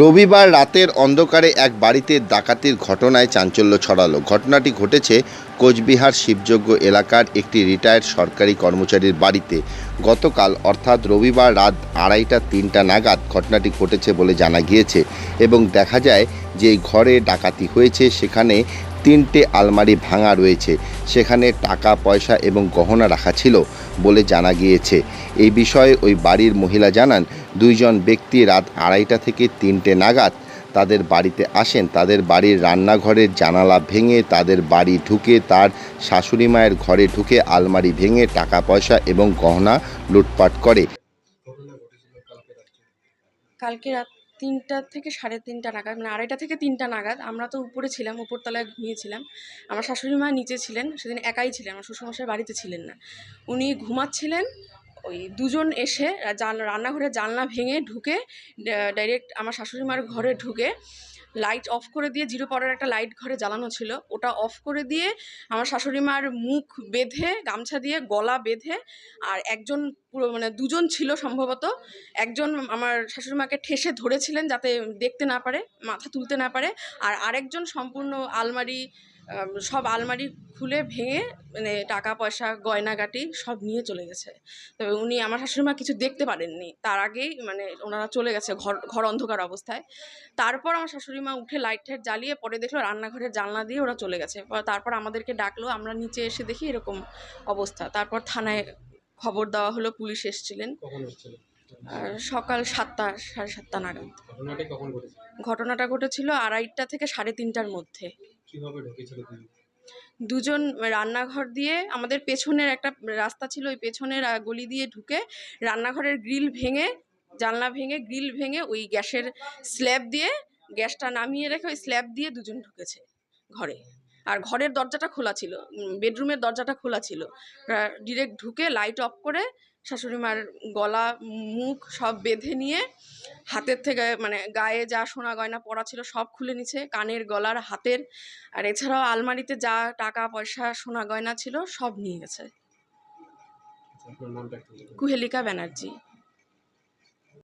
রবিবার রাতের অন্ধকারে এক বাড়িতে ডাকাতির ঘটনায় চাঞ্চল্য ছড়ালো। ঘটনাটি ঘটেছে কোচবিহার শিবযোগ্য এলাকার একটি রিটায়ার্ড সরকারি কর্মচারীর বাড়িতে। গতকাল, অর্থাৎ রবিবার রাত আড়াইটা তিনটা নাগাদ ঘটনাটি ঘটেছে বলে জানা গিয়েছে এবং দেখা যায় যে ঘরে ডাকাতি হয়েছে, সেখানে তিনটে আলমারি ভাঙা রয়েছে। সেখানে টাকা পয়সা এবং গহনা রাখা ছিল বলে জানা গিয়েছে। এই বিষয়ে ওই বাড়ির মহিলা জানান দুইজন ব্যক্তি রাত আড়াইটা থেকে তিনটে নাগাদ তাদের বাড়িতে আসেন। তাদের বাড়ির রান্নাঘরের জানালা ভেঙে তাদের বাড়ি ঢুকে তার শাশুড়ি মায়ের ঘরে ঢুকে আলমারি ভেঙে টাকা পয়সা এবং গহনা লুটপাট করে। কালকে রাত তিনটা থেকে সাড়ে তিনটা নাগাদ মানে আড়াইটা থেকে তিনটা নাগাদ আমরা তো উপরে ছিলাম, উপরতলায় ঘুমিয়েছিলাম আমার শাশুড়ি মা নিচে ছিলেন, সেদিন একাই ছিলেন, আমার শ্বশুরমশাই বাড়িতে ছিলেন না। উনি ঘুমাচ্ছিলেন, ওই দুজন এসে রান্নাঘরে জানলা ভেঙে ঢুকে ডাইরেক্ট আমার শাশুড়ি মার ঘরে ঢুকে লাইট অফ করে দিয়ে, জিরো পাওয়ারের একটা লাইট ঘরে জ্বালানো ছিল। ওটা অফ করে দিয়ে আমার শাশুড়ি মার মুখ বেঁধে, গামছা দিয়ে, গলা বেঁধে, আর একজন পুরো মানে দুজন ছিল সম্ভবত। একজন আমার শাশুড়ি মাকে ঠেসে ধরেছিলেন যাতে দেখতে না পারে, মাথা তুলতে না পারে। আর আরেকজন সম্পূর্ণ আলমারি সব আলমারি খুলে ভেঙে মানে টাকা, পয়সা, গয়নাগাটি সব নিয়ে চলে গেছে। তবে উনি আমার শাশুড়ি মা কিছু দেখতে পারেননি। তার আগেই মানে ওনারা চলে গেছে ঘর ঘর অন্ধকার অবস্থায়। তারপর আমার শাশুড়ি মা উঠে লাইট ঠাইট জ্বালিয়ে পরে দেখল রান্নাঘরের জানলা দিয়ে ওরা চলে গেছে। তারপর আমাদেরকে ডাকলো, আমরা নিচে এসে দেখি এরকম অবস্থা। তারপর থানায় খবর দেওয়া হলো পুলিশ এসেছিলেন। আর সকাল সাতটা সাড়ে সাতটা নাগাদ। ঘটনাটি ঘটেছিল আড়াইটা থেকে সাড়ে তিনটার মধ্যে। দুজন রান্নাঘর দিয়ে আমাদের পেছনের একটা রাস্তা ছিল ওই পেছনের গলি দিয়ে ঢুকে রান্নাঘরের গ্রিল ভেঙে জানলা ভেঙে গ্রিল ভেঙে ওই গ্যাসের স্ল্যাব দিয়ে গ্যাসটা নামিয়ে রেখে ওই স্ল্যাব দিয়ে দুজন ঢুকেছে ঘরে। আর ঘরের দরজাটা খোলা ছিল বেডরুমের দরজাটা খোলা ছিল। ডিরেক্ট ঢুকে লাইট অফ করে শাশুড়ি মার গলা মুখ সব বেঁধে নিয়ে হাতের থেকে মানে গায়ে যা সোনা গয়না পরা ছিল সব খুলে নিছে কানের গলার হাতের। আর এছাড়াও আলমারিতে যা টাকা পয়সা সোনা গয়না ছিল সব নিয়ে গেছে। আচ্ছা। কুহেলিকা ব্যানার্জি।